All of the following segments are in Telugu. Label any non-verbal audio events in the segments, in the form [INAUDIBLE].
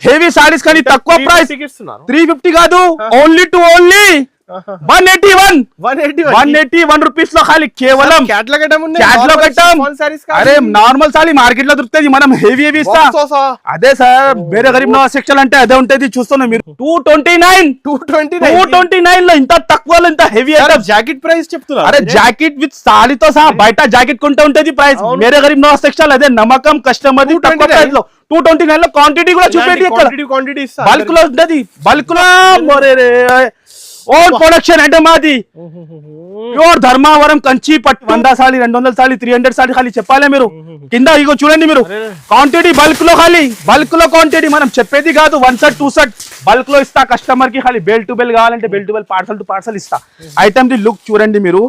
హెవీ సారీస్ కానీ తక్కువ ప్రైస్ త్రీ ఫిఫ్టీ కాదు only two only one eighty one. One eighty one. Eighty one రూపీస్లో ఖాళీ కేవలం క్యాట్లో కట్టాం అరే నార్మల్ సారీ మార్కెట్లో దొరుకుతుంది మనం హెవీ హెవీ ఇస్తా. అదే సార్ వేరే గరీబ్ నవాజ్ సెక్షన్ అంటే అదే ఉంటది చూస్తున్నాం మీరు. Two twenty nine two twenty two twenty నైన్లో ఇంత తక్కువలో ఇంత హెవీ జాకెట్ ప్రైస్ చెప్తున్నారు అరే జాకెట్ విత్ సారీతో సహా బయట జాకెట్ కొంటే ఉంటది ప్రైస్. వేరే గరీబ్ నవాజ్ సెక్షన్ అదే నమ్మకం కస్టమర్ 229. ప్రైస్లో. టూ ట్వంటీ నైన్లో క్వాంటిటీ కూడా చూపెట్టి బల్క్లో ఉంటది బల్క్లో ఓన్ ప్రొడక్షన్ అంటే మాది. ప్యూర్ ధర్మావరం కంచి పట్టు వంద సాలి రెండు వందల సాలి త్రీ హండ్రెడ్ సాలి ఖాళీ చెప్పాలి మీరు? కింద ఇగో చూడండి మీరు. క్వాంటిటీ బల్క్లో ఖాళీ. బల్క్లో క్వాంటిటీ మనం చెప్పేది కాదు. వన్ సెట్ టూ సెట్ బల్క్లో ఇస్తా కస్టమర్కి ఖాళీ. బెల్ టు బెల్ కావాలంటే bale to bale parcel to parcel ఇస్తా. ఐటమ్ ది లుక్ చూడండి మీరు.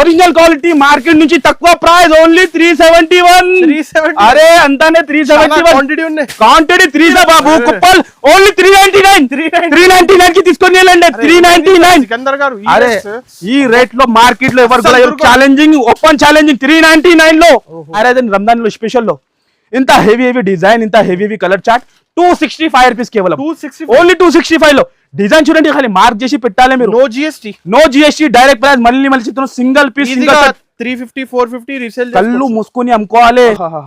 ఒరిజినల్ క్వాలిటీ మార్కెట్ నుంచి తక్కువ price only three seventy one 370. అరే అంతానే three seventy one quantity three బాబు. కుప్పల్. Only three ninety nine 399. Three ninety నైన్కి తీసుకొని వెళ్ళండి. త్రీ నైన్టీ నైన్ అరే ఈ రేట్లో మార్కెట్లో ఎవరు. Challenging open challenging three ninety నైన్లో. అరే రంజాన్లో స్పెషల్లో? ఇంత హెవీ హెవీ డిజైన్ ఇంత heavy heavy colour chart two sixty five rupees కేవలం ఓన్లీ టూ సిక్స్టీ ఫైవ్లో. డిజైన్ చూడండి ఖాళీ మార్క్ చేసి పెట్టాలి మీరు. No GST no GST direct price మళ్ళీ మళ్ళీ చెప్తున్నాం single piece single three fifty four fifty resale కళ్ళు మూసుకొని అమ్ముకోవాలి.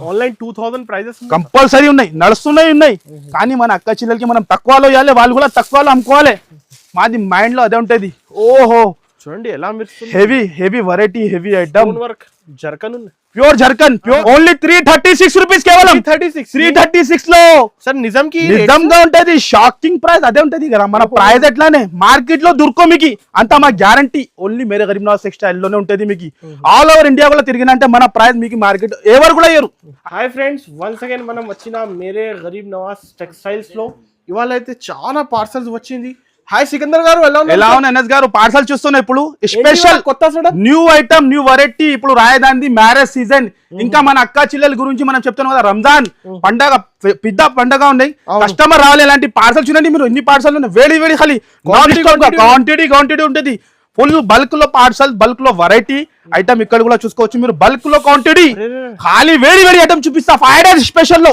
Online two thousand prizes compulsory ఉన్నాయి. నడుస్తున్నాయి ఉన్నాయి. కానీ మన అక్క చెల్లెలకి మనం తక్కువలో ఇవ్వాలి వాళ్ళు కూడా తక్కువలో అమ్ముకోవాలి. మాది మైండ్లో అదే ఉంటది. ఓహో. చూడండి ఎలా మెరుస్తుంది. Heavy heavy variety heavy item work zircon ఉంది pure zircon pure only three thirty six rupees కేవలం. థర్టీ సిక్స్ త్రీ థర్టీ సిక్స్లో. సార్ నిజంకి నిజంగా ఉంటది షాకింగ్ ప్రైస్ అదే ఉంటది కదా మన ప్రైస్ ఎట్లానే? మార్కెట్లో దొరుకో మీకు. అంత మా గ్యారంటీ ఓన్లీ మేరే గరీబ్ నవాజ్ టెక్స్టైల్లోనే ఉంటది మీకు. ఆల్ ఓవర్ ఇండియా కూడా తిరిగినంటే మన ప్రైస్ మీకు మార్కెట్ ఎవరు కూడా ఇయ్యరు హాయ్ ఫ్రెండ్స్ వన్స్ అగైన్ మనం వచ్చిన మేరే గరీబ్ నవాజ్ టెక్స్టైల్స్లో ఇవాళ అయితే చాలా పార్సల్స్ వచ్చింది. హాయ్ సికందర్ గారు ఎలా ఎలా ఉన్న ఎన్ఎస్ గారు? పార్సల్ చూస్తున్నా ఇప్పుడు. స్పెషల్ కొత్త న్యూ ఐటమ్ న్యూ వెరైటీ ఇప్పుడు రాయదాంది మ్యారేజ్ సీజన్. ఇంకా మన అక్క చెల్లెల గురించి మనం చెప్తున్నాం కదా రంజాన్ పండగ పెద్ద పండగ ఉన్నాయి. కస్టమర్ రావాలి ఇలాంటి పార్సల్ చూడండి మీరు ఎన్ని పార్సల్ ఉన్నాయి? వేడి వేడి ఖాళీ. క్వాంటిటీ క్వాంటిటీ ఉంటుంది ఫుల్ బల్క్లో పార్సల్ బల్క్లో వెరైటీ ఐటమ్ ఇక్కడ కూడా చూసుకోవచ్చు. మీరు బల్క్లో క్వాంటిటీ. ఖాళీ వేడి వేడి ఐటమ్ చూపిస్తా. Five days స్పెషల్లో.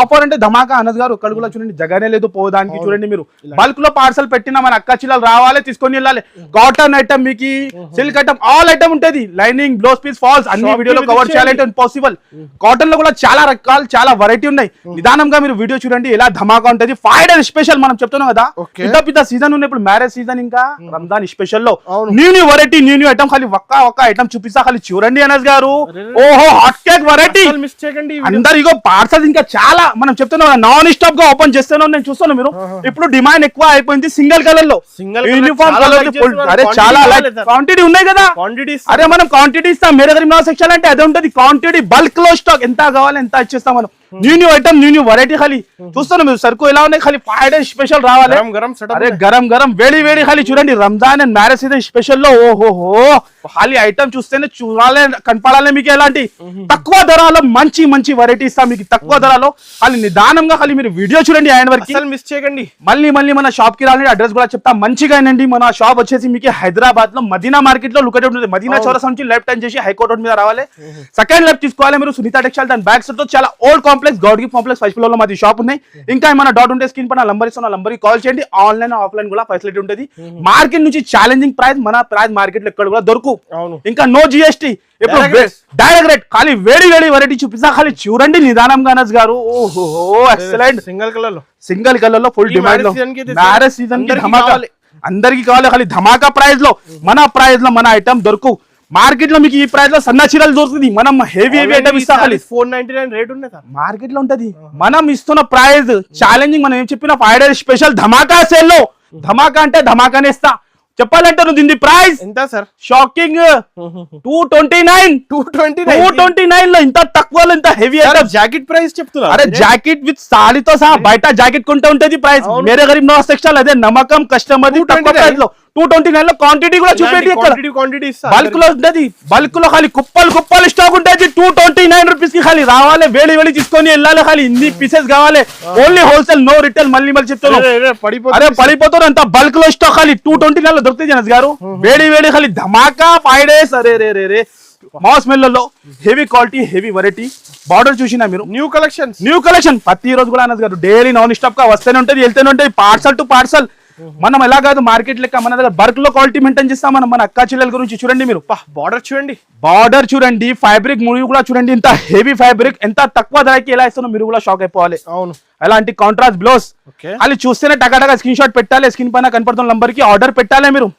ఆఫర్ అంటే ధమాకా అనస్ గారు. ఇక్కడ కూడా చూడండి జగనే లేదు పోదానికి చూడండి మీరు. బల్క్లో పార్సల్ పెట్టిన మన అక్క చిల్లలు రావాలి తీసుకొని వెళ్ళాలి. కాటన్ ఐటమ్ మీకు సిల్క్ ఐటమ్ ఆల్ ఐటమ్ ఉంటది. లైనింగ్ బ్లౌజ్ పీస్ ఫాల్స్ అన్ని వీడియోలో కవర్ చేయాలంటే పాసిబుల్ కాటన్లో కూడా చాలా రకాలు చాలా వెరైటీ ఉన్నాయి. నిదానంగా మీరు వీడియో చూడండి ఎలా ధమాకా ఉంటది. ఫైవ్ డేస్ స్పెషల్ మనం చెప్తున్నాం కదా. పెద్ద పెద్ద సీజన్ ఉన్నాయి ఇప్పుడు మ్యారేజ్ సీజన్ ఇంకా Ramzan స్పెషల్లో. New new variety new new item ఖాళీ ఒక్క ఒక్క ఐటమ్ చూపిస్తా ఖాళీ చూడండి అనస్ గారు. ఓహో హాట్ కేక్ వెరైటీ. అందరు ఇగో పార్సల్ ఇంకా చాలా మనం చెప్తున్నాం నాన్ స్టాప్గా ఓపెన్ చేస్తాను నేను చూస్తాను మీరు. ఇప్పుడు డిమాండ్ ఎక్కువ అయిపోయింది సింగిల్ కలర్లో. Colour యూనిఫామ్ చాలా కలర్. అరే చాలా. క్వాంటిటీ ఉన్నాయి కదా. అరే మనం క్వాంటిటీ ఇస్తాం. మేరే దగ్గర సెక్షన్ అంటే అదే ఉంటది. క్వాంటిటీ బల్క్లో స్టాక్ ఎంత కావాలి ఎంత ఇచ్చేస్తాం మనం. New new item new new variety ఖాళీ. చూస్తాను మీరు సరుకు ఎలా ఉన్నాయి ఖాళీ? ఫైవ్ డేస్ స్పెషల్ రావాలి అరే. గరం గరం వేడి వేడి ఖాళీ. చూడండి రంజాన్ అండ్ మ్యారేజ్ సీజన్ స్పెషల్లో ఓహోహో ఖాళీ ఐటమ్ చూస్తేనే చూడాలి కనపడాలి మీకు ఎలాంటి? తక్కువ ధరలో మంచి మంచి వెరైటీ ఇస్తాం మీకు తక్కువ ధరలో. ఖాళీ నిదానంగా ఖాళీ. మీరు వీడియో చూడండి ఆయన వరకు. మిస్ చేయకండి. మళ్ళీ మళ్ళీ మన షాప్కి రావాలంటే అడ్రస్ కూడా చెప్తా. మంచిగా అయినండి మన షాప్ వచ్చేసి మీకు హైదరాబాద్లో మదీనా మార్కెట్లో లుకట్ ఉంటుంది. మదీనా చౌరస్ నుంచి లెఫ్ట్ టర్న్ చేసి హైకోర్ట్ రోడ్ మీద రావాలి. సెకండ్ లెఫ్ట్ తీసుకోవాలి మీరు. సునీత టెక్స్టైల్ దాని బ్యాక్ సైడ్తో చాలా ఓల్డ్ కాంప్లెక్స్ గౌడ్కి కాంప్లెక్స్ ఫస్ట్ ఫ్లోర్లో మాది షాప్ ఉన్నాయి. ఇంకా ఏమైనా డౌట్ ఉంటే స్క్రీన్ పైన నంబర్ ఇస్తున్న నంబర్ కాల్ చేయండి. ఆన్లైన్ ఆఫ్లైన్ కూడా ఫెసిలిటీ ఉంటుంది. మార్కెట్ నుంచి ఛాలెంజింగ్ ప్రైస్ మన ప్రైస్ మార్కెట్లో ఎక్కడ కూడా దొరుకు. ఇంకా no GST rate. Direct rate ఖాళీ వేడి వేడి వెరైటీ చూపిస్తా ఖాళీ చూడండి నిదానంగా అనస్ గారు. ఓహో ఎక్సలెంట్ సింగిల్ కలర్లో. సింగిల్ కలర్లో ఫుల్ డిమాండ్లో. మ్యారేజ్ సీజన్కి ధమాకా. అందరికి కావాలి ఖాళీ ధమాకా ప్రైస్లో. మన ప్రైస్లో మన ఐటమ్ దొరుకు. మార్కెట్లో మీకు ఈ ప్రైస్లో సన్న చీరలు దొరుకుతుంది. మనం హెవీ హెవీ ఐటమ్ ఇస్తా four ninety nine rate sir. మార్కెట్లో ఉంటది మనం ఇస్తున్న ప్రైస్ ఛాలెంజింగ్ మనం ఏం చెప్పిన ఫైవ్ డేస్ స్పెషల్ ధమాకా సేల్లో. ధమాకా అంటే ధమాకానే ఇస్తా. చెప్పాలంటే నువ్వు దీని ప్రైస్ ఎంత sir? Shocking two twenty nine two twenty two twenty నైన్లో ఇంత తక్కువలో ఇంత హెవీ జాకెట్ ప్రైస్ చెప్తున్నారు. అరే జాకెట్ విత్ సాడీతో సహా బయట జాకెట్ కొంటే ఉంటది ప్రైస్. మేరే గరీబ్ నవాజ్ టెక్స్టైల్ అదే నమ్మకం కస్టమర్ 229. ప్రైస్లో. టూ ట్వంటీ నైన్లో క్వాంటిటీ కూడా చూపెట్టి బల్క్లో ఉంటది బల్క్లో ఖాళీ కుప్పలు కుప్పలు స్టాక్ ఉంటుంది టూ ట్వంటీ నైన్ రూపీస్కి ఖాళీ. రావాలి వేడి వేడి తీసుకొని వెళ్ళాలి ఖాళీ. ఇన్ని పీసెస్ కావాలి. ఓన్లీ హోల్సేల్ నో రిటైల్ మళ్ళీ మళ్ళీ చెప్తాను అరే, పడిపోతారు అంత బల్క్లో స్టాక్ ఖాళీ. టూ ట్వంటీ నైన్లో దొరుకుతాయి జనస్ గారు. వేడి వేడి ఖాళీ. ధమాకా ఫైవ్ డేస్ అరే రే రే రే. మాస్ మెల్లలో heavy quality heavy variety border చూసినా మీరు? న్యూ కలెక్షన్స్ న్యూ కలెక్షన్ ప్రతి రోజు కూడా అన్నది గారు డైలీ నాన్ స్టాప్గా వస్తూనే ఉంటుంది వెళ్తూనే ఉంటుంది. పార్సల్ టు పార్సల్ మనం ఎలా కాదు మార్కెట్ లెక్క మన దగ్గర బల్క్లో క్వాలిటీ మెయింటైన్ చేస్తాం మనం మన అక్కా చెల్లెల గురించి చూడండి మీరు. బార్డర్ చూడండి. బార్డర్ చూడండి ఫ్యాబ్రిక్ ముడి కూడా చూడండి ఇంత హెవీ ఫ్యాబ్రిక్ ఎంత తక్కువ ధరకి ఎలా ఇస్తున్నా మీరు కూడా షాక్ అయిపోవాలి. అవును. అలాంటి కాంట్రాస్ట్ బ్లౌజ్ అది చూస్తేనే టకాటగా స్క్రీన్ షాట్ పెట్టాలి స్క్రీన్ పైన కనపడుతున్న నంబర్కి ఆర్డర్ పెట్టాలి మీరు.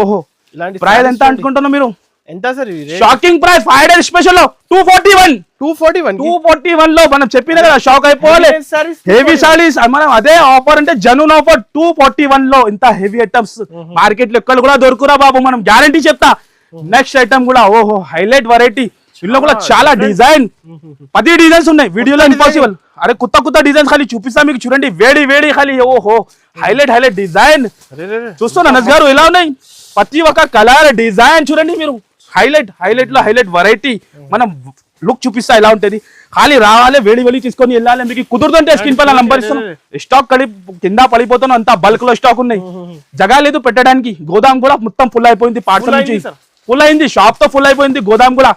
ఓహో ఇలాంటి ప్రైస్ ఎంత అనుకుంటున్నారు మీరు? ఎంత sir shocking price five days special two forty one two forty one two forty వన్లో మనం చెప్పిన కదా షాక్ అయిపోవాలి. హెవీ సారీస్ మనం అదే ఆఫర్ అంటే జనూన్ ఆఫర్ టూ ఫార్టీ వన్లో ఇంత హెవీ ఐటమ్స్ మార్కెట్లో ఎక్కడ కూడా దొరుకురా బాబు మనం గ్యారంటీ చెప్తా. నెక్స్ట్ ఐటమ్ కూడా ఓహో హైలైట్ వెరైటీ ఇందులో కూడా చాలా డిజైన్ పది డిజైన్స్ ఉన్నాయి వీడియోలో ఇంపాసిబుల్ అరే కొత్త కొత్త డిజైన్స్ ఖాళీ చూపిస్తా మీకు చూడండి వేడి వేడి ఖాళీ. ఓహో హైలైట్ హైలైట్ డిజైన్ చూస్తున్నా అనస్ గారు ఎలా ఉన్నాయి? ప్రతి ఒక్క కలర్ డిజైన్ చూడండి మీరు. హైలైట్ హైలైట్లో హైలైట్ వెరైటీ మనం లుక్ చూపిస్తా ఎలా ఉంటది? ఖాళీ రావాలి వేడి వేడి తీసుకొని వెళ్ళాలి మీకు కుదురుతుంటే స్కిన్ పైన నంబర్ ఇస్తాను స్టాక్ కడి కింద పడిపోతాను అంత బల్క్లో స్టాక్ ఉన్నాయి. జగా లేదు పెట్టడానికి. గోదాం కూడా మొత్తం ఫుల్ అయిపోయింది పార్సల్ నుంచి. ఫుల్ అయింది షాప్తో ఫుల్ అయిపోయింది గోదాం కూడా.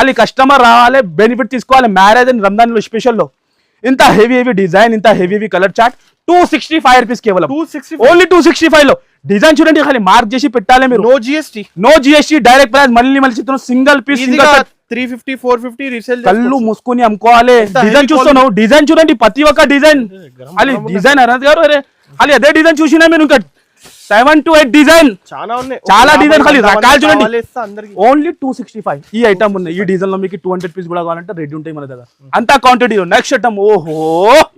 అది కస్టమర్ రావాలి బెనిఫిట్ తీసుకోవాలి మ్యారేజ్ అండ్ రంజాన్ స్పెషల్లో. ఇంత హెవీ హెవీ డిజైన్ ఇంత heavy heavy colour chart two sixty five rupees కేవలం ఓన్లీ టూ సిక్స్టీ ఫైవ్లో. డిజైన్ చూడండి ఖాళీ మార్క్ చేసి పెట్టాలి మీరు. No GST no GST direct price మళ్ళీ మళ్ళీ చెప్తున్నాం సింగల్ పీస్ ఈజీగా three fifty four fifty resale కళ్ళు మూసుకొని అమ్ముకోవాలి. డిజైన్ చూస్తున్నావు డిజైన్ చూడండి ప్రతి ఒక్క డిజైన్ అది డిజైన్ అన్నది గారు అరే అది అదే డిజైన్ చూసినా మీరు ఇంకా సెవెన్ టు ఎయిట్ డిజైన్ చాలా ఉన్నాయి. చాలా యాభై ఖాళీ రకాలు చూడండి. ఓన్లీ టూ సిక్స్టీ ఫైవ్ ఈ ఐటమ్ ఉన్నాయి. ఈ డిజైన్లో మీకు టూ హండ్రెడ్ పీస్ కూడా కావాలంటే రెడీ ఉంటాయి మన దగ్గర. అంతా క్వాంటిటీ నెక్స్ట్ ఐటమ్ ఓహో.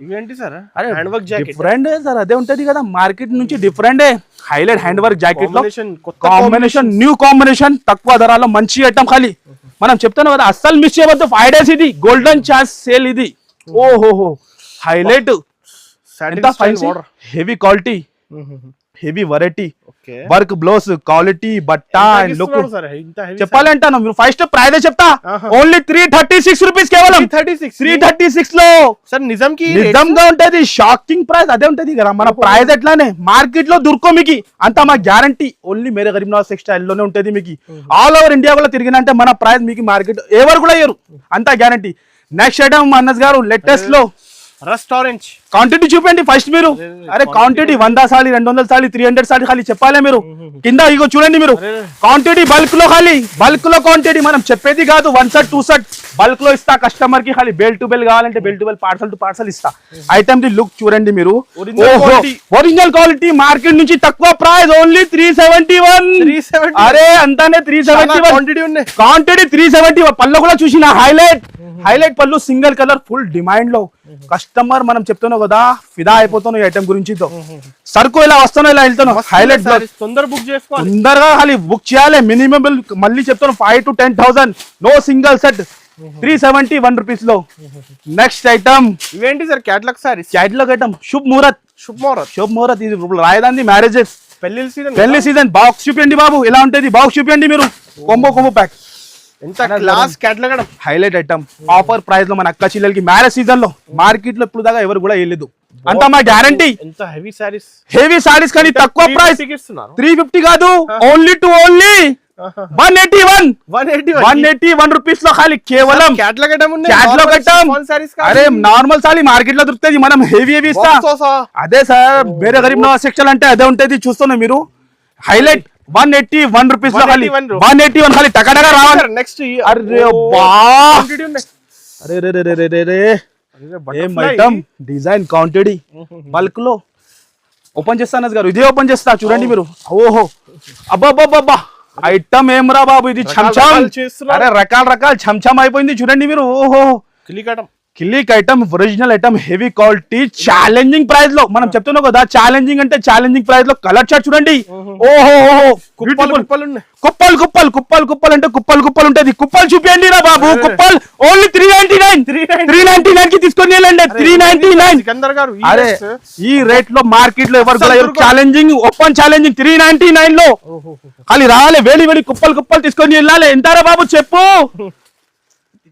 ఇవేంటి సార్? అరే hand work jacket different sir. అదే ఉంటది కదా. మార్కెట్ నుంచి డిఫరెంట్ హైలైట్ హ్యాండ్ వర్క్ జాకెట్లో కాంబినేషన్ కొత్త కాంబినేషన్ న్యూ కాంబినేషన్ తక్కువ ధరలో మంచి ఐటమ్ ఖాళీ. మనం చెప్తాను కదా అస్సలు మిస్ చేయవద్దు. ఫైవ్ డేస్ ఇది. గోల్డెన్ ఛాన్స్ సేల్ ఇది. ఓహోహో. హైలైట్ ఎంత heavy quality heavy variety work blouse quality బట్ట లుక్ ఇంత హెవీ చెప్పాలంటాను మీరు ఫస్ట్ ప్రైస్ చెప్తా. Only three thirty six rupees కేవలం. థర్టీ సిక్స్ త్రీ థర్టీ సిక్స్లో. సార్ నిజంకి నిజంగా ఉంటది షాకింగ్ ప్రైస్ అదే ఉంటది కదా. మన ప్రైస్ ఎట్లానే? మార్కెట్లో దొరుకో మీకు. అంత మా గ్యారంటీ ఓన్లీ మేరే గరీబ్ నవాజ్ టెక్స్టైల్లోనే ఉంటది మీకు. ఆల్ ఓవర్ ఇండియా కూడా తిరిగినంటే మన ప్రైస్ మీకు మార్కెట్ ఎవరు కూడా ఇయ్యరు. అంత గ్యారంటీ నెక్స్ట్ ఐటమ్ అన్నస్ గారు లేటెస్ట్లో. రెస్టారెంట్ క్వాంటిటీ చూపండి ఫస్ట్ మీరు. అరే క్వాంటిటీ వంద సాలి రెండు వందల సాలి త్రీ హండ్రెడ్ సాలి ఖాళీ చెప్పాలి మీరు? కింద ఇగో చూడండి మీరు. క్వాంటిటీ బల్క్లో ఖాళీ. బల్క్లో క్వాంటిటీ మనం చెప్పేది కాదు. వన్ సెట్ టూ సెట్ బల్క్లో ఇస్తా కస్టమర్కి ఖాళీ. బెల్ టు బెల్ కావాలంటే bale to bale parcel to parcel ఇస్తా. ఐటమ్ ది లుక్ చూడండి మీరు. ఒరిజినల్ క్వాలిటీ మార్కెట్ నుంచి తక్కువ price only three seventy one 370. అరే అంతానే three seventy one quantity three seventy పళ్ళు కూడా చూసిన హైలైట్ హైలైట్ పళ్ళు సింగిల్ కలర్ ఫుల్ డిమాండ్లో. కస్టమర్ మనం చెప్తున్నావు కదా? ఫిదా అయిపోతున్నావు ఈ ఐటమ్ గురించి. సరుకు ఇలా వస్తున్నావు ఇలా వెళ్తాను హైలైట్ తొందర బుక్ తొందరగా ఖాళీ బుక్ చేయాలి. మినిమం మళ్ళీ చెప్తాను. Five to ten thousand no single set three seventy one రూపీస్లో. నెక్స్ట్ ఐటమ్ ఇవేంటి సార్? క్యాట్లాగ్ సారీస్ చాట్లో ఐటమ్ శుభ్ ముహూర్త్ శుభ్ ముహూర్త్ శుభ్ ముహూర్త్ ఇది రాయదాంది మ్యారేజెస్ పెళ్ళి సీజన్ పెళ్ళి సీజన్ బాక్స్ చూపించండి బాబు. ఎలా ఉంటది? బాక్స్ చూపించండి మీరు. కొంబో కొంబో ప్యాక్ ఎంత క్లాస్ హైలైట్ ఐటమ్ ఆఫర్ ప్రైస్లో మన అక్క చెల్లెలకి మ్యారేజ్ సీజన్లో మార్కెట్లో ఇప్పుడు దాకా ఎవరు కూడా వెళ్ళలేదు అంత మా గ్యారంటీ ఎంత హెవీ సారీస్ హెవీ సారీస్ కానీ తక్కువ ప్రైస్ త్రీ ఫిఫ్టీ కాదు only to only one eighty one one eighty one eighty one రూపీస్లో ఖాళీ కేవలం కట్టాం అరే నార్మల్ సారీ మార్కెట్లో దొరుకుతుంది మనం హెవీ హెవీ ఇస్తా. అదే సార్ వేరే గరీబ్ సెక్షన్ అంటే అదే ఉంటది చూస్తున్నా మీరు. హైలైట్ వన్ ఎయిటీ వన్ రూపీస్లో ఖాళీ. 181 వన్ ఎయిటీ వన్ ఖాళీ. టకటగా రావాలి. నెక్స్ట్ అరే బా అరే రే రే రే రే రే రే. ఏం ఐటమ్? డిజైన్ కౌంటెడ్ బల్క్లో ఓపెన్ చేస్తాను గారు. ఇదే ఓపెన్ చేస్తా చూడండి మీరు. ఓహో. అబ్బాబ్బాబ్బా ఐటమ్ ఏం రా బాబు ఇది చంచం. అరే రకాల రకాల చంచం అయిపోయింది చూడండి మీరు. ఓహో. క్లికటం click item original item heavy quality challenging ప్రైస్లో. మనం చెప్తున్నాం కదా ఛాలెంజింగ్ అంటే ఛాలెంజింగ్ ప్రైస్లో కలర్ చార్ట్ చూడండి. ఓహో. ఓహో కుప్పలు. కుప్పలు కుప్పలు కుప్పలు అంటే కుప్పలు కుప్పలు ఉంటది. కుప్పలు చూపించండి రా బాబు. కుప్పలు only three ninety nine 399. Three ninety నైన్కి తీసుకొని వెళ్ళండి త్రీ నైన్టీ నైన్ అరే ఈ రేట్లో మార్కెట్లో ఎవరు. Challenging open challenging three ninety నైన్లో. ఖాళీ రావాలి వేడి వేడి కుప్పలు కుప్పలు తీసుకొని వెళ్ళాలి. ఎంతారా బాబు చెప్పు.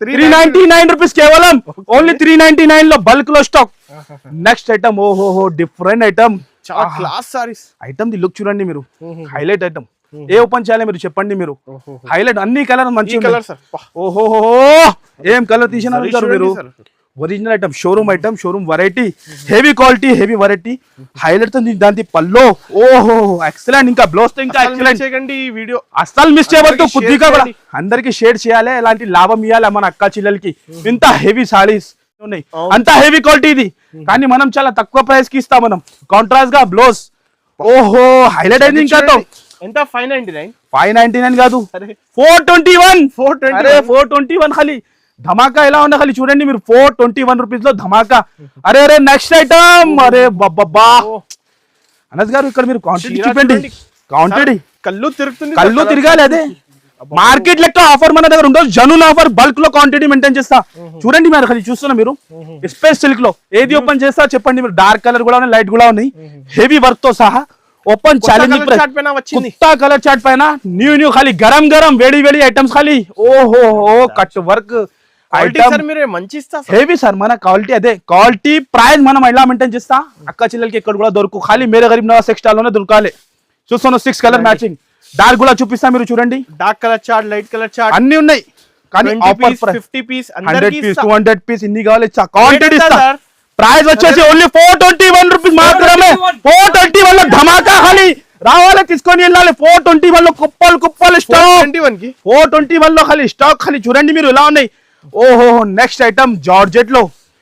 త్రీ నైన్టీ నైన్ రూపీస్ కేవలం. ఓన్లీ త్రీ నైన్టీ నైన్లో బల్క్లో స్టాక్ నెక్స్ట్ ఐటమ్ ఓహోహో డిఫరెంట్ ఐటమ్ చాలా class saris item the look చూడండి మీరు. హైలైట్ ఐటమ్ ఏ ఓపెన్ చేయాలి మీరు చెప్పండి మీరు. హైలైట్ అన్ని కలర్ మంచి కలర్ సార్ ఓహో ఏం కలర్ తీసినారు మీరు? Original item showroom item showroom variety heavy quality heavy variety హైలైట్తో దాని పల్లో. ఓహో ఎక్సలెంట్ ఇంకా బ్లౌజ్ ఇంకా ఎక్సలెంట్ చేయకండి ఈ వీడియో అస్సలు మిస్ చేయవద్దు కొద్దిగా కూడా. చేయండి. అందరికి షేర్ చేయాలి ఇలాంటి లాభం ఇవ్వాలి మన అక్క చెల్లెలకి. ఇంత హెవీ సారీస్ ఉన్నాయి. అంత హెవీ క్వాలిటీ ఇది. కానీ మనం చాలా తక్కువ ప్రైస్కి ఇస్తాం మనం. కాంట్రాస్ట్గా బ్లౌజ్ ఓహో హైలైట్ అయింది ఇంకా ఎంత five ninety nine five ninety nine కాదు. Four twenty one 421. అరే ఫోర్ ట్వంటీ వన్ ఖాళీ ధమాకా ఎలా ఉందో ఖాళీ చూడండి మీరు ఫోర్ ట్వంటీ వన్ రూపీస్లో ధమాకా. అరే అరే నెక్స్ట్ ఐటమ్ అరే బబ్బా అనస్ గారు ఇక్కడ మీరు క్వాంటిటీ చూపండి. క్వాంటిటీ కళ్ళు తిరుగుతుంది కళ్ళు తిరగాలి అదే. మార్కెట్ లెక్క ఆఫర్ మన దగ్గర ఉండదు. జనుల ఆఫర్ బల్క్లో క్వాంటిటీ మెయింటైన్ చేస్తా. చూడండి మీరు ఖాళీ చూస్తున్నా మీరు. స్పేస్ సిల్క్లో ఏది ఓపెన్ చేస్తా చెప్పండి మీరు. డార్క్ కలర్ కూడా ఉన్నాయి లైట్ కూడా ఉన్నాయి. హెవీ వర్క్తో సహా ఓపెన్ ఛాలెంజింగ్. కుత్తా కలర్ చాట్ పైన న్యూ న్యూ ఖాళీ గరం గరం వేడి వేడి ఐటమ్స్ ఖాళీ. ఓహో కట్ వర్క్ హెవీ సార్ మన క్వాలిటీ అదే. క్వాలిటీ ప్రైస్ మనం ఎలా మెయింటైన్ చేస్తా? అక్క చెల్లెలకి ఎక్కడ కూడా దొరుకు. ఖాళీ మేరే గరీబ్ నవాజ్ టెక్స్టైల్లోనే దొరకాలి. చూస్తాను సిక్స్ కలర్ మ్యాచింగ్ డార్క్ కూడా చూపిస్తా మీరు చూడండి. Dark colour chart light colour chart అన్ని ఉన్నాయి. కానీ offer piece fifty piece hundred అందరికి పీస్ టూ హండ్రెడ్ పీస్ ఇన్ని కావాలి క్వాంటిటీ ఎంత ఇస్తా సార్? ప్రైస్ వచ్చేసి only four twenty one rupees మాత్రమే. ఫోర్ ట్వంటీ వన్లో ధమాకా ఖాళీ. రావాలి తీసుకొని వెళ్ళాలి. ఫోర్ ట్వంటీ వన్లో కుప్పలు కుప్పలు స్టాక్ ఫోర్ ట్వంటీ వన్లో ఖాళీ స్టాక్ ఖాళీ. చూడండి మీరు ఎలా ఉన్నాయి. ఓహో నెక్స్ట్ ఐటమ్ జార్జెట్లో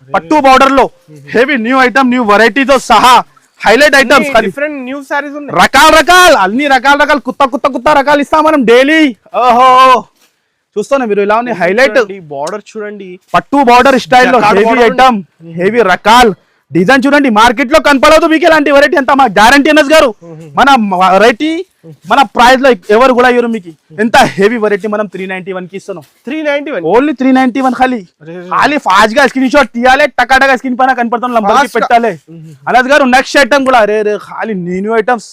పట్టు బార్డర్లో హెవీ న్యూ ఐటమ్ న్యూ వెరైటీతో సహా highlight items different new saris ఉన్నాయి. రకాల రకాలు అన్ని రకాల రకాల కొత్త కొత్త కొత్త రకాలు ఇస్తాం మనం డైలీ ఓహో చూస్తున్నా మీరు ఇలా ఉన్నాయి హైలైట్ బార్డర్ చూడండి పట్టు బార్డర్ స్టైల్లో Jacquard హెవీ ఐటమ్ హెవీ రకాల్. డిజైన్ చూడండి మార్కెట్లో కనపడదు మీకు ఇలాంటి వెరైటీ అంత మా గ్యారంటీ ఎనస్ గారు. మన వెరైటీ మన ప్రైస్లో ఎవరు కూడా ఇవ్వరు మీకు. ఎంత హెవీ వెరైటీ మనం త్రీ నైన్టీ వన్కి ఇస్తున్నాం. Three ninety one only three ninety one ఖాళీ. ఖాళీ ఫాస్ట్గా స్క్రీన్ షాట్ తీయాలి టకాటగా స్క్రీన్ పైన కనపడుతున్న. పెట్టాలి. అనస్ గారు నెక్స్ట్ ఐటమ్ కూడా అరే రే ఖాళీ new items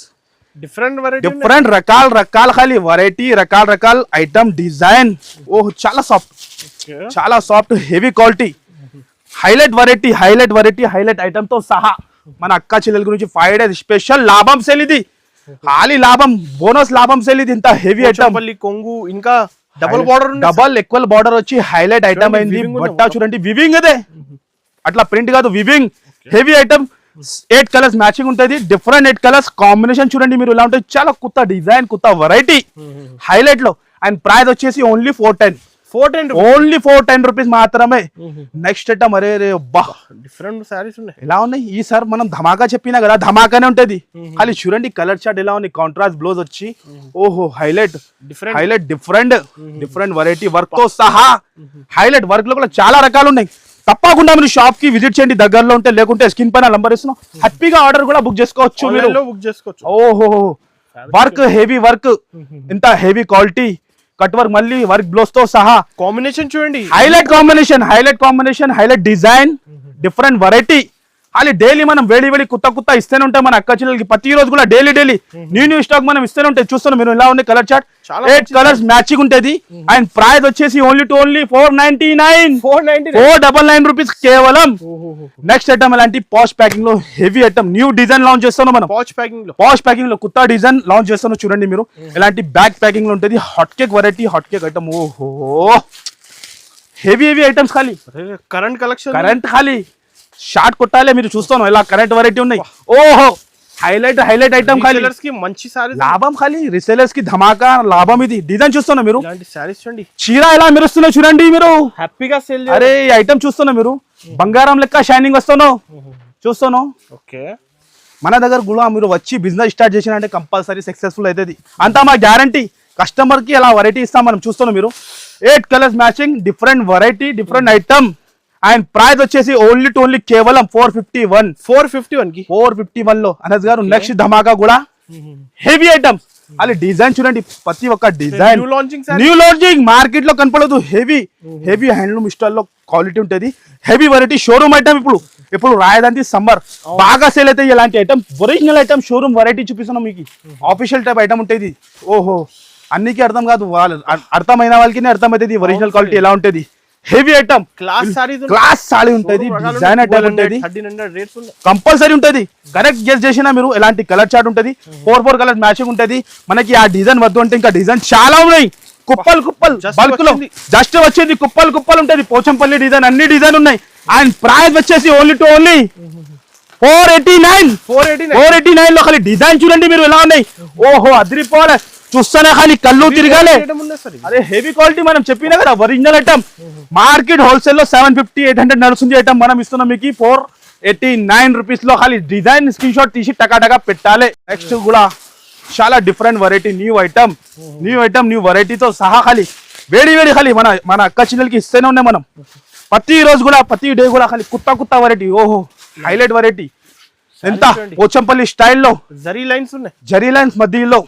different variety different రకాల రకాల ఖాళీ వెరైటీ రకాల రకాల ఐటమ్ డిజైన్ ఓహ్ చాలా సాఫ్ట్ చాలా soft heavy quality highlight variety highlight variety highlight ఐటమ్తో సహా మన అక్క చెల్లెల గురించి ఫైవ్ డేస్ స్పెషల్ లాభం సెల్ ఇది ఖాళీ లాభం బోనస్ లాభం సెల్ ఇది ఇంత హెవీ ఐటమ్ పోచంపల్లి కొంగు ఇంకా డబుల్ బార్డర్ డబల్ ఎక్కువ బార్డర్ వచ్చి హైలైట్ ఐటమ్ అయింది. బట్ట చూడండి వివింగ్ అదే. అట్లా ప్రింట్ కాదు weaving heavy item eight colours matching ఉంటుంది. డిఫరెంట్ ఎయిట్ కలర్స్ కాంబినేషన్ చూడంండి మీరు ఇలా ఉంటుంది చాలా కొత్త డిజైన్ కొత్త వెరైటీ హైలైట్లో. అండ్ ప్రైస్ వచ్చేసి only four ten four ten only four ten rupees మాత్రమే నెక్స్ట్ ఐటమ్ అరే రే బా. డిఫరెంట్ సారీస్ ఉన్నాయి. ఎలా ఉన్నాయి? ఈ సార్ మనం ధమాకా చెప్పినా కదా ధమాకానే ఉంటది. ఖాళీ చూడండి కలర్ చార్ట్ ఎలా ఉంది కాంట్రాస్ట్ బ్లౌజ్ వచ్చి. ఓహో highlight different highlight different different variety వర్క్తో సహా హైలైట్ వర్క్లో కూడా చాలా రకాలు ఉన్నాయి తప్పకుండా మీరు షాప్కి విజిట్ చేయండి దగ్గరలో ఉంటే లేకుంటే స్క్రీన్ పైన నంబర్ ఇస్తున్నాం. హ్యాపీగా ఆర్డర్ కూడా బుక్ చేసుకోవచ్చు మీరు. బుక్ చేసుకోవచ్చు. ఓహో. వర్క్ హెవీ వర్క్ ఇంత హెవీ క్వాలిటీ కట్ వర్క్ మళ్ళీ వర్క్ బ్లౌజ్తో సహా కాంబినేషన్ చూడండి. Highlight combination highlight combination highlight design different variety అది డైలీ మనం వేడి వేడి కొత్త కొత్త ఇస్తూనే ఉంటాం మన అక్క చెల్లెలకి. ప్రతి రోజు కూడా daily daily new new stock మనం ఇస్తూనే ఉంటాయి. చూస్తున్నాం మీరు ఇలా ఉంది colour chart? Eight colours matching ఉంటది. అండ్ ప్రైస్ వచ్చేసి only to only four ninety nine four double nine rupees కేవలం. నెక్స్ట్ ఐటమ్ ఇలాంటి posh ప్యాకింగ్లో heavy item new design launch చేస్తున్నాం మనం. పాచ్ ప్యాకింగ్లో. పాష్ ప్యాకింగ్లో కొత్త డిజైన్ లాంచ్ చేస్తాను చూడండి మీరు. ఇలాంటి బ్యాక్ ప్యాకింగ్లో ఉంటుంది. Hot cake variety hot cake item ఓహో. హెవీ హెవీ ఐటమ్స్ ఖాళీ. కరెంట్ కలెక్షన్ కరెంట్ ఖాళీ. షార్ట్ కొట్టాలి మీరు చూస్తాను. ఇలా కరెంట్ వెరైటీ ఉన్నాయి. ఓహో! హైలైట్ హైలైట్ ఐటమ్ ఖాళీ. కి మంచి సారీస్ లాభం ఖాళీ. రిసేలర్స్కి ధమాకా లాభం ఇది. డిజైన్ చూస్తున్నా మీరు. ఇలాంటి సారీస్ చూడండి. చీర ఎలా మెరుస్తున్నా చూడండి మీరు. హ్యాపీగా సేల్ అరే ఈ ఐటమ్ చూస్తున్నా మీరు. బంగారం లెక్క షైనింగ్ వస్తాను చూస్తాను ఓకే మన దగ్గర కూడా మీరు వచ్చి బిజినెస్ స్టార్ట్ చేసినంటే కంపల్సరీ సక్సెస్ఫుల్ అవుతుంది అంతా మా గ్యారంటీ కస్టమర్కి అలా వెరైటీ ఇస్తాం మనం చూస్తున్నాం మీరు. Eight colours matching different variety different item and price వచ్చేసి ఓన్లీ టు ఓన్లీ కేవలం four fifty one four fifty వన్కి ఫోర్ ఫిఫ్టీ వన్లో అనస్ గారు నెక్స్ట్ ధమాకా కూడా హెవీ ఐటమ్స్ అది డిజైన్ చూడండి ప్రతి ఒక్క డిజైన్ న్యూ లాంచింగ్ మార్కెట్లో కనపడదు. హెవీ హెవీ హ్యాండ్లూమ్ స్టైల్లో క్వాలిటీ ఉంటది. హెవీ వెరైటీ షోరూమ్ ఐటమ్ ఇప్పుడు. ఇప్పుడు రాయదాంతి సమ్మర్ బాగా సేల్ అయితే ఇలాంటి item original item showroom variety చూపిస్తున్నాం మీకు. ఆఫీషియల్ టైప్ ఐటమ్ ఉంటుంది. ఓహో అన్నికి అర్థం కాదు. వాళ్ళు అర్థమైన వాళ్ళకి అర్థమవుతుంది. ఒరిజినల్ క్వాలిటీ ఎలా ఉంటుంది. Heavy item. Class saris class sari ఉంటుంది డిజైన్ ఐటమ్ ఉంటుంది. కంపల్సరీ ఉంటది. కరెక్ట్ గెస్ చేసినా మీరు ఎలాంటి కలర్ చార్ట్ ఉంటది? ఫోర్ ఫోర్ కలర్ మ్యాచింగ్ ఉంటది. మనకి ఆ డిజైన్ వద్దు అంటే ఇంకా డిజైన్ చాలా ఉన్నాయి. కుప్పలు కుప్పలు బల్క్లో. జస్ట్ వచ్చింది. కుప్పలు కుప్పలు ఉంటది. పోచంపల్లి డిజైన్ అన్ని డిజైన్ ఉన్నాయి. అండ్ ప్రైస్ వచ్చేసి only to only four eighty nine four eighty four eighty నైన్లో ఖాళీ డిజైన్ చూడండి మీరు ఎలా ఉన్నాయి. ఓహో అదిరిపోలే. చూస్తేనే ఖాళీ కళ్ళు తిరగాలే. అదే హెవీ క్వాలిటీ మనం చెప్పినా కదా ఒరిజినల్ ఐటమ్ మార్కెట్ హోల్సేల్లో సెవెన్ ఫిఫ్టీ ఎయిట్ హండ్రెడ్ నడుస్తుంది ఐటమ్ మనం ఇస్తున్నాం మీకు ఫోర్ ఎయిటీ నైన్ రూపీస్లో ఖాళీ. డిజైన్ స్క్రీన్ షాట్ తీసి టకాటకా పెట్టాలి. నెక్స్ట్ కూడా చాలా different variety new item new item new వెరైటీతో సహా ఖాళీ. వేడి వేడి ఖాళీ. మన మన అక్క చెల్లెలకి ఇస్తేనే ఉన్నాయి మనం. ప్రతి రోజు కూడా ప్రతి డే కూడా ఖాళీ. కుత్త కుత్త వెరైటీ ఓహో హైలైట్ వెరైటీ ఎంత. పోచంపల్లి స్టైల్లో జరీ లైన్స్ ఉన్నాయి. జరీ లైన్స్ మధ్యలో.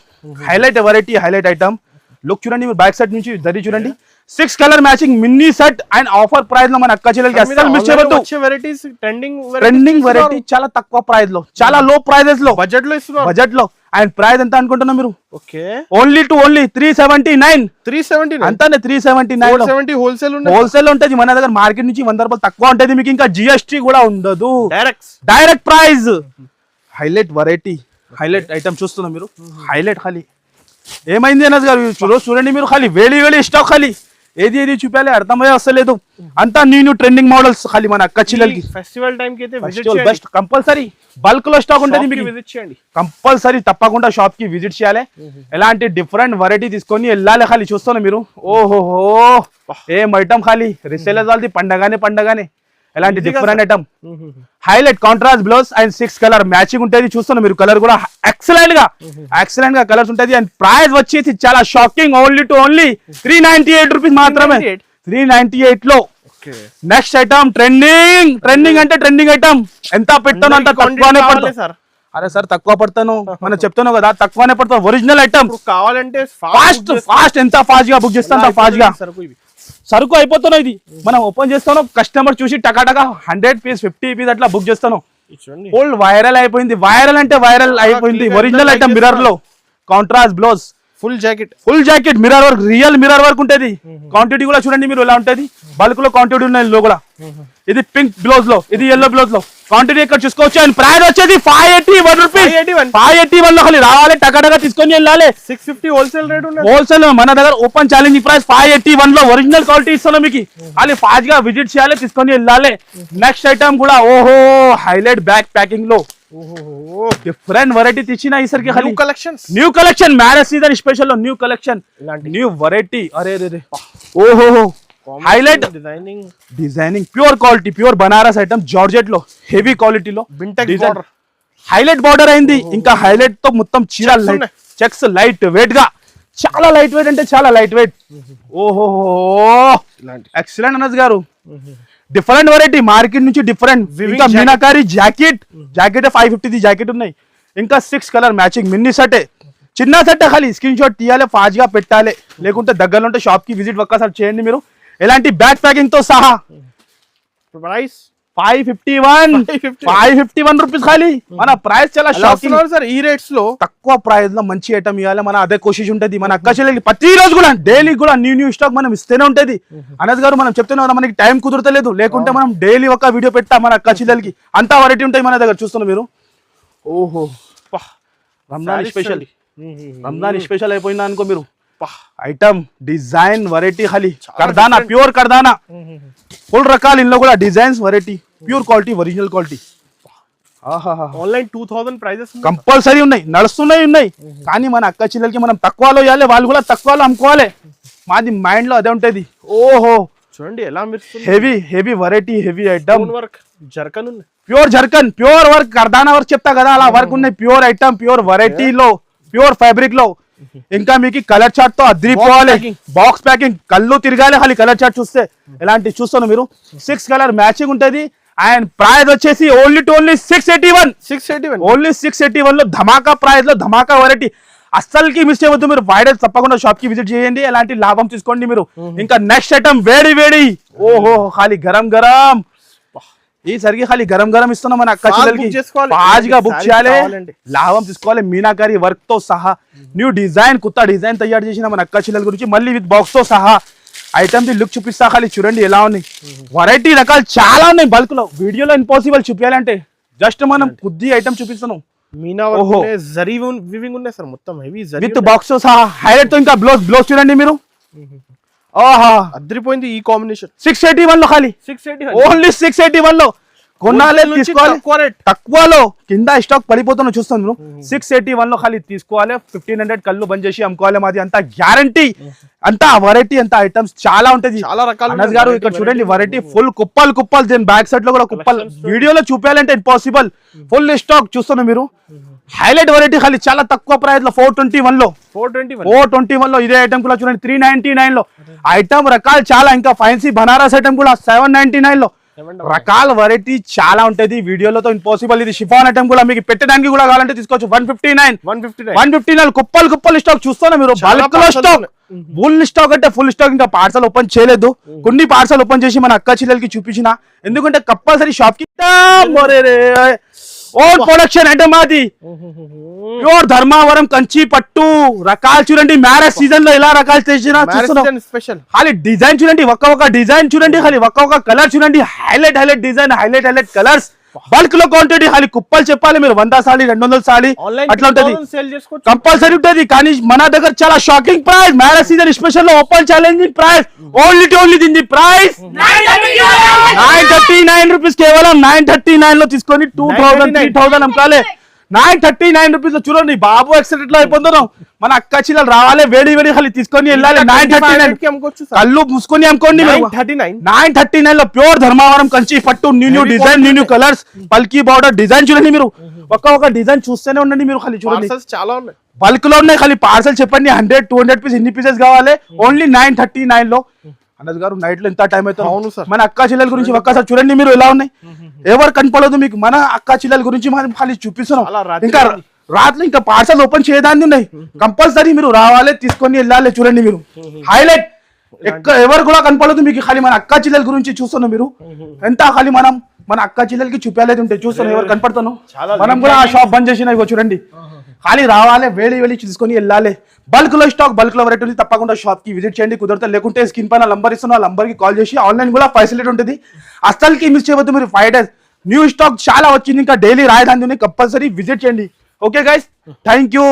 Highlight variety highlight item look చూడండి మీరు బ్యాక్ సైడ్ నుంచి జరీ చూడండి. Six colour matching mini set and offer ప్రైస్లో మన అక్క చెల్లెలకి అస్సలు మిస్ చేయవద్దు. వెరైటీస్ ట్రెండింగ్ ట్రెండింగ్ వెరైటీ చాలా తక్కువ ప్రైస్లో చాలా లో ప్రైజెస్లో. బడ్జెట్లో ఇస్తున్నారు. బడ్జెట్లో. అండ్ ప్రైస్ ఎంత అనుకుంటున్నా మీరు? Okay. Only to only three seventy nine three seventy అంతానే three seventy nine seventy wholesale wholesale ఉంటుంది మన దగ్గర మార్కెట్ నుంచి వంద రూపాయలు తక్కువ ఉంటుంది మీకు ఇంకా జిఎస్టీ కూడా ఉండదు. Direct direct price highlight variety highlight item చూస్తున్నా మీరు. హైలైట్ ఖాళీ. ఏమైంది అనస్ గారు? చూడ చూడండి మీరు ఖాళీ. వేడి వేడి స్టాక్ ఖాళీ. ఏది ఏది చూపాలి? అర్థమయ్యే వస్తలేదు అంతా న్యూ న్యూ ట్రెండింగ్ మోడల్స్ ఖాళీ మన అక్క చిల్లలకి. ఫెస్టివల్ టైం కి అయితే ఫెస్టివల్ బెస్ట్ కంపల్సరీ బల్క్లో స్టాక్ ఉంటుంది మీకు. విజిట్ చేయండి. కంపల్సరీ తప్పకుండా షాప్కి విజిట్ చేయాలి ఎలాంటి డిఫరెంట్ వెరైటీ తీసుకొని వెళ్ళాలి ఖాళీ. చూస్తున్నా మీరు. ఓహోహో. ఏం ఐటమ్ ఖాళీ? వాళ్ళది పండగానే పండగానే. ఎలాంటి different. Item highlight contrast blouse and six colour matching ఉంటుంది చూస్తున్నా మీరు. కలర్ కూడా ఎక్సలెంట్గా ఎక్సలెంట్గా కలర్స్ ఉంటుంది. అండ్ ప్రైస్ వచ్చేసి చాలా shocking only to only three ninety eight rupees మాత్రమే. 398. త్రీ నైన్టీ ఎయిట్లో. నెక్స్ట్ ఐటమ్ ట్రెండింగ్ ట్రెండింగ్ అంటే ట్రెండింగ్ ఐటమ్ ఎంత పెట్టాను అంత తక్కువనే అరే సార్ తక్కువ పడతాను. [LAUGHS] మనం చెప్తాను కదా తక్కువనే పడతాను ఒరిజినల్ ఐటమ్ కావాలంటే ఫాస్ట్ ఫాస్ట్ ఎంత ఫాస్ట్గా బుక్ చేస్తాను అంత ఫాస్ట్గా. సరుకు అయిపోతున్నాయి ఇది. మనం ఓపెన్ చేస్తాను కస్టమర్ చూసి టకాటకా హండ్రెడ్ పీస్ ఫిఫ్టీ పీస్ అట్లా బుక్ చేస్తాను ఫుల్ వైరల్ అయిపోయింది. వైరల్ అంటే వైరల్ అయిపోయింది. ఒరిజినల్ ఐటమ్ మిర్రర్లో. Contrast blouse full jacket. Full jacket mirror work real mirror work ఉంటది. క్వాంటిటీ కూడా చూడండి మీరు ఎలా ఉంటది. బల్క్లో క్వాంటిటీ ఉన్నాయి లో కూడా. ఇది పింక్ బ్లౌజ్లో ఇది ఎల్లో బ్లౌజ్లో. క్వాంటిటీ ఇక్కడ చూసుకోవచ్చు? అండ్ ప్రైస్ వచ్చేది five eighty one rupees 581. Five eighty వన్లో ఖాళీ రావాలి టకాటగా తీసుకొని వెళ్ళాలి. Six fifty wholesale rate wholesale మన దగ్గర open challenging price five eighty వన్లో ఒరిజినల్ క్వాలిటీ ఇస్తాను మీకు. అది ఫాస్ట్గా విజిట్ చేయాలి తీసుకొని వెళ్ళాలి. నెక్స్ట్ ఐటమ్ కూడా ఓహో హైలైట్ బ్యాక్ ప్యాకింగ్లో. డిఫరెంట్ వెరైటీ తెచ్చిన ఈసరికి న్యూ ఖాళీ. Collections new collection marriage season స్పెషల్లో new collection new variety అరే రే ఓహో. Highlight designing designing pure quality pure Banaras item జార్జెట్లో. హెవీ క్వాలిటీలో. హైలైట్ బార్డర్ అయింది. ఇంకా హైలైట్తో మొత్తం చీర. చెక్స్ లైట్ వెయిట్గా. చాలా లైట్ వెయిట్ అంటే చాలా లైట్ వెయిట్ ఓహో. ఎక్సలెంట్ అనస్ గారు. డిఫరెంట్ వెరైటీ మార్కెట్ నుంచి డిఫరెంట్ ఇంకా. Meenakari jacket jacket five fifty jacket ఉన్నాయి. ఇంకా six colour matching mini set. చిన్న సెట్ ఖాళీ. స్క్రీన్ షాట్ తీయాలి ఫాస్ట్గా పెట్టాలి. లేకుంటే దగ్గరలో ఉంటే షాప్కి విజిట్ ఒక్కసారి చేయండి మీరు. ఎలాంటి బ్యాక్ ప్యాకింగ్తో సహా. Price five fifty one. 551. Five fifty one rupees ఖాళీ. మన ప్రైస్ చాలా షాకింగ్ సార్ ఈ రేట్స్లో తక్కువ ప్రైస్లో మంచి ఐటమ్ ఇవ్వాలి. మన అదే కోషిష్ ఉంటది. మన అక్క చెల్లెలకి ప్రతి రోజు కూడా డైలీ కూడా న్యూ న్యూ స్టాక్ మనం ఇస్తూనే ఉంటది. అనద్ గారు మనం చెప్తున్నాం మనకి టైం కుదరతలేదు. లేకుంటే మనం డైలీ ఒక వీడియో పెట్టా మన అక్క చెల్లెలకి. అంతా వెరైటీ ఉంటాయి మన దగ్గర చూస్తున్నారు మీరు. ఓహో. రంజాన్ స్పెషల్ రంజాన్ స్పెషల్ అయిపోయిందా అనుకో మీరు. ఐటమ్ డిజైన్ వెరైటీ ఖాళీ. కర్దానా. ప్యూర్ కర్దానా. ఫుల్ రకాల ఇందులో కూడా designs variety pure quality original quality online two thousand prices compulsory ఉన్నాయి. నడుస్తున్నాయి ఉన్నాయి. కానీ మన అక్క చెల్లెలకి మనం తక్కువలో ఇవ్వాలి వాళ్ళు కూడా తక్కువలో అమ్ముకోవాలి. మాది మైండ్లో అదే ఉంటది. ఓహో. చూడండి ఎలా heavy heavy variety heavy item work zircon ఉంది. ప్యూర్ జర్కన్ ప్యూర్ వర్క్ కర్దానా వర్క్ చెప్తా కదా అలా వర్క్ ఉన్నాయి. ప్యూర్ ఐటమ్ ప్యూర్ వెరైటీలో ప్యూర్ ఫ్యాబ్రిక్లో. [LAUGHS] ఇంకా మీకు కలర్ చార్ట్తో అద్రిపోవాలి. బాక్స్ ప్యాకింగ్ కళ్ళు తిరగాలి ఖాళీ కలర్ చార్ట్ చూస్తే. ఇలాంటి చూస్తాను మీరు? సిక్స్ కలర్ మ్యాచింగ్ ఉంటది. అండ్ ప్రైస్ వచ్చేసి only to only six eighty one six eighty one only six eighty వన్లో ధమాకా ప్రైస్లో ధమాకా వెరైటీ అస్సలకి మిస్ చేయవద్దు మీరు. ఫైవ్ డేస్ తప్పకుండా షాప్కి విజిట్ చేయండి. ఎలాంటి లాభం తీసుకోండి మీరు. ఇంకా నెక్స్ట్ ఐటమ్ వేడి వేడి. ఓహో ఖాళీ గరం గరం. ఈసరికి ఖాళీ గరం గరం ఇస్తున్నాం మన అక్క చెల్లెలకి. book చేసుకోవాలి. ఫాస్ట్గా బుక్ చేయాలి. లాభం తీసుకోవాలి. మీనాకారి వర్క్తో సహా న్యూ డిజైన్ కొత్త డిజైన్ తయారు చేసిన మన అక్క చెల్లెల గురించి మళ్ళీ విత్ బాక్స్తో సహా ఐటమ్ ది లుక్ చూపిస్తా. ఖాళీ చూడండి ఎలా ఉన్నాయి వెరైటీ రకాలు చాలా ఉన్నాయి బల్క్లో వీడియోలో ఇంపాసిబుల్ చూపించాలంటే జస్ట్ మనం కొద్ది ఐటమ్ చూపిస్తున్నాం. మీనా జరీ వివింగ్ ఉన్నాయి సార్ మొత్తం. హెవీ విత్ బాక్స్ సహా హైలైట్తో ఇంకా బ్లౌజ్ బ్లౌజ్ చూడండి మీరు. ఆహా. అద్దరిపోయింది ఈ కాంబినేషన్ సిక్స్ ఎయిటీ వన్లో ఖాళీ. Six eighty only six eighty వన్లో. కొనాలి తీసుకోవాలి. తక్కువలో కింద స్టాక్ పడిపోతున్నా చూస్తాను మీరు సిక్స్ ఎయిటీ వన్లో ఖాళీ తీసుకోవాలి. ఫిఫ్టీన్ హండ్రెడ్ కళ్ళు బంద్ చేసి అమ్ముకోవాలి మాది. అంత గ్యారంటీ అంత వెరైటీ అంత ఐటమ్స్ చాలా ఉంటది. చాలా రకాలు గారు ఇక్కడ చూడండి వెరైటీ ఫుల్ కుప్పలు కుప్పలు. దీని బ్యాక్ సైడ్లో కూడా కుప్పలు. వీడియోలో చూపించాలంటే ఇంపాసిబుల్ ఫుల్ స్టాక్ చూస్తున్నారు మీరు. హైలైట్ వెరైటీ ఖాళీ చాలా తక్కువ ప్రైస్లో ఫోర్ ట్వంటీ వన్లో. ఫోర్ ట్వంటీ ఫోర్ ట్వంటీ వన్లో ఇదే ఐటమ్ కూడా చూడండి త్రీ నైన్టీ నైన్లో. ఐటమ్ రకాలు చాలా ఇంకా ఫైన్సీ బనారస్ ఐటమ్ కూడా సెవెన్ నైన్టీ నైన్లో రకాల వెరైటీ చాలా ఉంటది. వీడియోలతో ఇంపాసిబుల్ ఇది షిఫాన్ ఐటమ్ కూడా మీకు పెట్టడానికి కూడా కావాలంటే తీసుకోవచ్చు. One fifty nine one fifty nine one fifty nine కుప్పలు కుప్పలు స్టాక్ చూస్తున్నా మీరు. స్టాక్. ఫుల్ స్టాక్ అంటే ఫుల్ స్టాక్ ఇంకా పార్సల్ ఓపెన్ చేయలేదు. కొన్ని పార్సల్ ఓపెన్ చేసి మన అక్క చెల్లెలకి చూపించిన. ఎందుకంటే కంపల్సరీ షాప్కి ఓన్ ప్రొడక్షన్ అంటే మాది. ప్యూర్ ధర్మావరం కంచి పట్టు రకాలు చూడండి మ్యారేజ్ సీజన్లో ఎలా రకాలు చూస్తున్నాం. స్పెషల్ ఖాళీ డిజైన్ చూడండి ఒక్క ఒక్క డిజైన్ చూడండి ఖాళీ ఒక్క ఒక్క కలర్ చూడండి highlight highlight design highlight highlight colours బల్క్లో క్వాంటిటీ ఖాళీ కుప్పలు చెప్పాలి మీరు వంద సాలి రెండు వందల సాలి అట్లా ఉంటది. కంపల్సరీ ఉంటది కానీ మన దగ్గర చాలా shocking price marriage season స్పెషల్లో open challenging price only to only దీని price nine thirty nine rupees కేవలం. నైన్ థర్టీ నైన్లో తీసుకొని టూ థౌసండ్ త్రీ థౌసండ్ అమ్మాలి నైన్ థర్టీ నైన్ రూపీస్లో చూడండి బాబు ఎక్సైటెడ్లో అయిపోతున్నాం మన అక్క చిల్లలు రావాలి వేడి వేడి ఖాళీ తీసుకొని వెళ్ళాలి. నైన్ థర్టీ నైన్ కళ్ళు మూసుకొని అమ్ముకోండి nine thirty nine. Nine thirty నైన్లో ప్యూర్ ధర్మవరం కంచి పట్టు new new design new new colours పల్కీ border design చూడండి మీరు. ఒక్క ఒక డిజైన్ చూస్తూనే ఉండండి మీరు ఖాళీ చూడండి. చాలా ఉన్నాయి. బల్క్లో ఉన్నాయి ఖాళీ. పార్సల్ చెప్పండి హండ్రెడ్ టూ హండ్రెడ్ పీస్ ఎన్ని పీసెస్ కావాలి? ఓన్లీ నైన్ థర్టీ నైన్లో అన్నది గారు నైట్లో ఎంత టైం అవును అవుతుంది సార్. మన అక్క చెల్లెల గురించి ఒక్కసారి చూడండి మీరు ఎలా ఉన్నాయి? ఎవరు కనపడదు మీకు? మన అక్క చెల్లెల గురించి మనం ఖాళీ చూపిస్తున్నాం. ఇంకా. రాత్రి ఇంకా పార్సల్ ఓపెన్ చేయదాన్ని ఉన్నాయి. కంపల్సరీ మీరు రావాలి తీసుకొని వెళ్ళాలి చూడండి మీరు. హైలైట్. ఎవరు కూడా కనపడదు మీకు ఖాళీ. మన అక్క చెల్లెల గురించి చూస్తున్నాం మీరు. ఎంత ఖాళీ మనం? మన అక్క చెల్లెలకి చూపించాలి ఉంటే చూస్తున్నాం. ఎవరు కనపడుతున్నాం చాలా మనం కూడా ఆ షాప్ బంద్ చేసిన ఇగో చూడండి. ఖాళీ రావాలి వేడి వెళ్ళి తీసుకొని వెళ్ళాలి. బల్క్లో స్టాక్ బల్క్లో వెరైటీ ఉంది. తప్పకుండా షాప్కి విజిట్ చేయండి. కుదరతా లేకుంటే స్క్రీన్ పైన నంబర్ ఇస్తున్నా నంబర్కి కాల్ చేసి ఆన్లైన్ కూడా ఫెసిలిటీ ఉంటుంది. అస్సలకి మిస్ చేయవద్దు మీరు ఫైవ్ డేస్ న్యూ స్టాక్ చాలా వచ్చింది. ఇంకా డైలీ రాయడానికి కంపల్సరీ విజిట్ చేయండి. Okay guys thank you